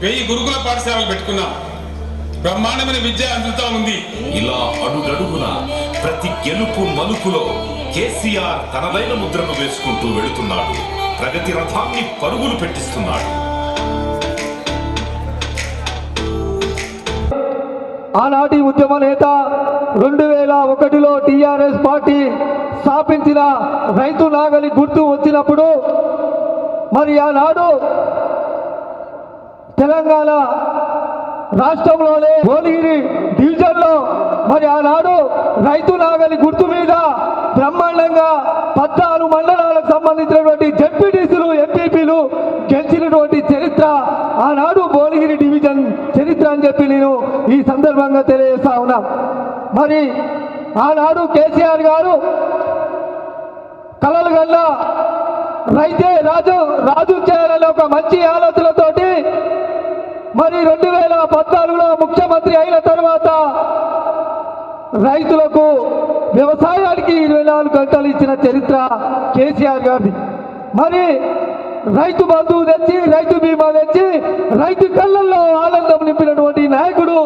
వెయ్యి గురుకుల పాఠశాలలు పెట్టుకున్నాం. బ్రహ్మాండమైన విద్య అందుతా ఉంది. ఇలా అడుగడుగున ప్రతి గెలుపు మలుపులో కేసీఆర్ తనదైన ముద్రను వేసుకుంటూ వెళుతున్నాడు. ప్రగతి రథాన్ని పరుగులు పెట్టిస్తున్నాడు. ఆనాటి ఉద్యమ నేత రెండు వేల ఒకటిలో టీఆర్ఎస్ పార్టీ స్థాపించిన రైతు నాగలి గుర్తు వచ్చినప్పుడు మరి ఆనాడు తెలంగాణ రాష్ట్రంలోనే భువనగిరి డివిజన్లో మరి ఆనాడు రైతు నాగలి గుర్తు మీద బ్రహ్మాండంగా పద్నాలుగు మండలాలకు సంబంధించినటువంటి జడ్పీటీసీలు ఎంపీపీలు గెలిచినటువంటి చరిత్ర ఆనాడు భువనగిరి డివిజన్ చరిత్ర అని చెప్పి నేను ఈ సందర్భంగా తెలియజేస్తా ఉన్నా. మరి ఆనాడు కేసీఆర్ గారు కలలు గల్లా రైతే రాజు రాజు చేయాలని ఒక మంచి ఆలోచన మరి రెండు వేల పద్నాలుగులో ముఖ్యమంత్రి అయిన తర్వాత రైతులకు వ్యవసాయానికి ఇరవై నాలుగు గంటలు ఇచ్చిన చరిత్ర కేసీఆర్ గారిది. మరి రైతు బంధువు తెచ్చి రైతు బీమా తెచ్చి రైతు కళ్ళల్లో ఆనందం నింపినటువంటి నాయకుడు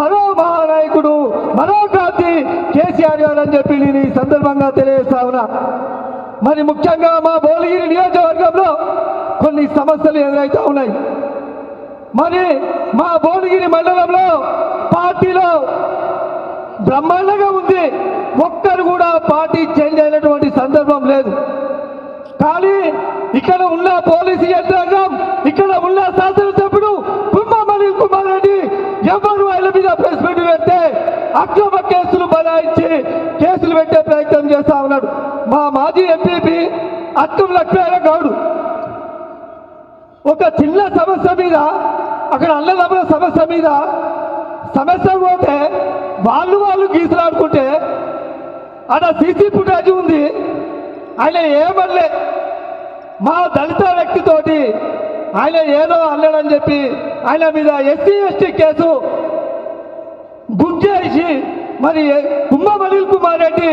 మరో మహానాయకుడు మరో క్రాంతి కేసీఆర్ గారు అని చెప్పి నేను ఈ సందర్భంగా తెలియజేస్తా ఉన్నా. మరి ముఖ్యంగా మా భోలగిరి నియోజకవర్గంలో కొన్ని సమస్యలు ఎదురవుతా ఉన్నాయి. మరి మా భువనగిరి మండలంలో పార్టీలో బ్రహ్మాండంగా ఉంది. ఒక్కరు కూడా పార్టీ చేంజ్ అయినటువంటి సందర్భం లేదు. కానీ ఇక్కడ ఉన్న పోలీసు యంత్రాంగం ఇక్కడ ఉన్న శాసనసభ్యుడు కుమ్మం కుమార్ రెడ్డి ఎవరు ఆయన మీద ప్రెస్ మీట్ పెడితే అక్రమ కేసులు బలాయించి కేసులు పెట్టే ప్రయత్నం చేస్తా ఉన్నాడు. మా మాజీ ఎంపీపీ అత్తం లక్ష్మీనారాయణ గౌడ్ ఒక చిన్న సమస్య మీద అక్కడ అన్నదమ్ముల సమస్య మీద సమస్య పోతే వాళ్ళు వాళ్ళు గీసలాడుకుంటే ఆడ సీసీ ఫుటేజ్ ఉంది. ఆయన ఏమనలే. మా దళిత వ్యక్తితోటి ఆయన ఏదో అన్నాడని చెప్పి ఆయన మీద ఎస్సీ ఎస్టీ కేసు బుక్ చేసి మరి కుమ్మ అనిల్ కుమార్ రెడ్డి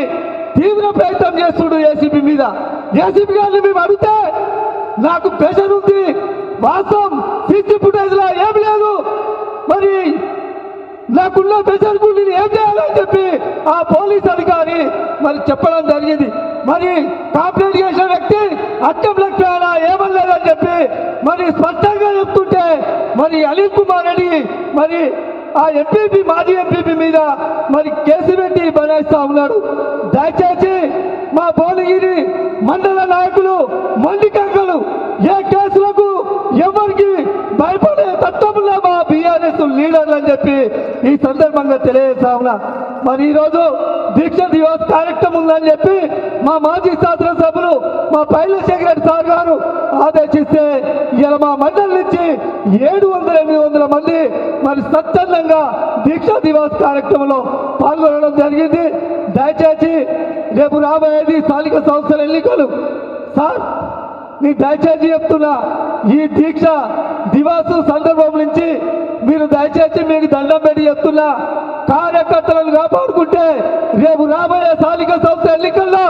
తీవ్ర ప్రయత్నం చేస్తుడు ఏసీపీ మీద. ఏసీపీ గారిని మేము అడిగితే నాకు ప్రెషర్ ఉంది. వాస్తవం సీసీ ఫుటేజ్లో ఏం లేదు. మరి నాకున్న ప్రెషర్కు నేను ఏం చేయాలని చెప్పి ఆ పోలీస్ అధికారి మరి చెప్పడం జరిగింది. మరి కాంప్లైంట్ చేసిన వ్యక్తి అట్టం లక్ష్మణ ఏమనలేదని చెప్పి మరి స్పష్టంగా చెప్తుంటే మరి అనిల్ కుమార్ రెడ్డి మరి ఆ ఎంపీపీ మాజీ ఎంపీపీ మీద మరి కేసు పెట్టి బనాయిస్తా ఉన్నాడు. దయచేసి మా భువనగిరి మండల నాయకులు మండి కంకలు ఏ కేసులకు ఎవరికి భయపడే తత్వంలో మా బీఆర్ఎస్ లీడర్లు అని చెప్పి ఈ సందర్భంగా తెలియజేస్తా ఉన్నా. మరి ఈరోజు దీక్ష దివస్ కార్యక్రమం ఉందని చెప్పి మా మాజీ శాసనసభ్యులు మా పైల శేఖర్ సార్ గారు ఆదేశిస్తే ఇలా మా మండలి నుంచి ఏడు వందల ఎనిమిది వందల మంది మరి స్వచ్ఛందంగా దీక్ష దివస్ కార్యక్రమంలో పాల్గొనడం జరిగింది. దయచేసి రేపు రాబోయేది స్థానిక సంస్థల ఎన్నికలు. సార్ నేను దయచేసి చెప్తున్నా ఈ దీక్ష దివాసు సందర్భం నుంచి మీరు దయచేసి మీకు దండం పెట్టి చెప్తున్నా కార్యకర్తలను కాపాడుకుంటే రేపు రాబోయే స్థానిక సంస్థ ఎన్నికల్లో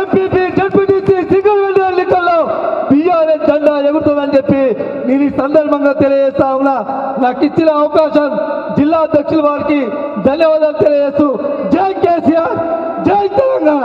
ఎంపీపీ డిప్యూటీసీ సింగిల్ విండో ఎన్నికల్లో బీఆర్ఎస్ జెండా ఎగురుతుందని చెప్పి నేను ఈ సందర్భంగా తెలియజేస్తా ఉన్నా. నాకు ఇచ్చిన అవకాశం జిల్లా అధ్యక్షుల వారికి ధన్యవాదాలు తెలియజేస్తూ జై కేసీఆర్ జై తెలంగాణ.